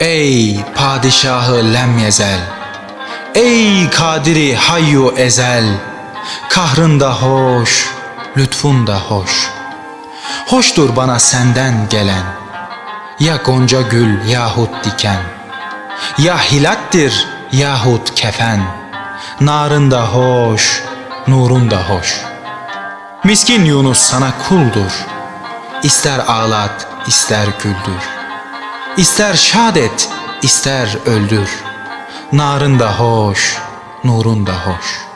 Ey padişahı lem yezel Ey kadiri hayyu ezel Kahrın da hoş, lütfun da hoş. Hoştur bana senden gelen Ya gonca gül yahut diken. Ya hilattir yahut kefen Narın da hoş, nurun da hoş. Miskin Yunus sana kuldur İster ağlat, ister güldür İster şad et, ister öldür. Narın da hoş, nurun da hoş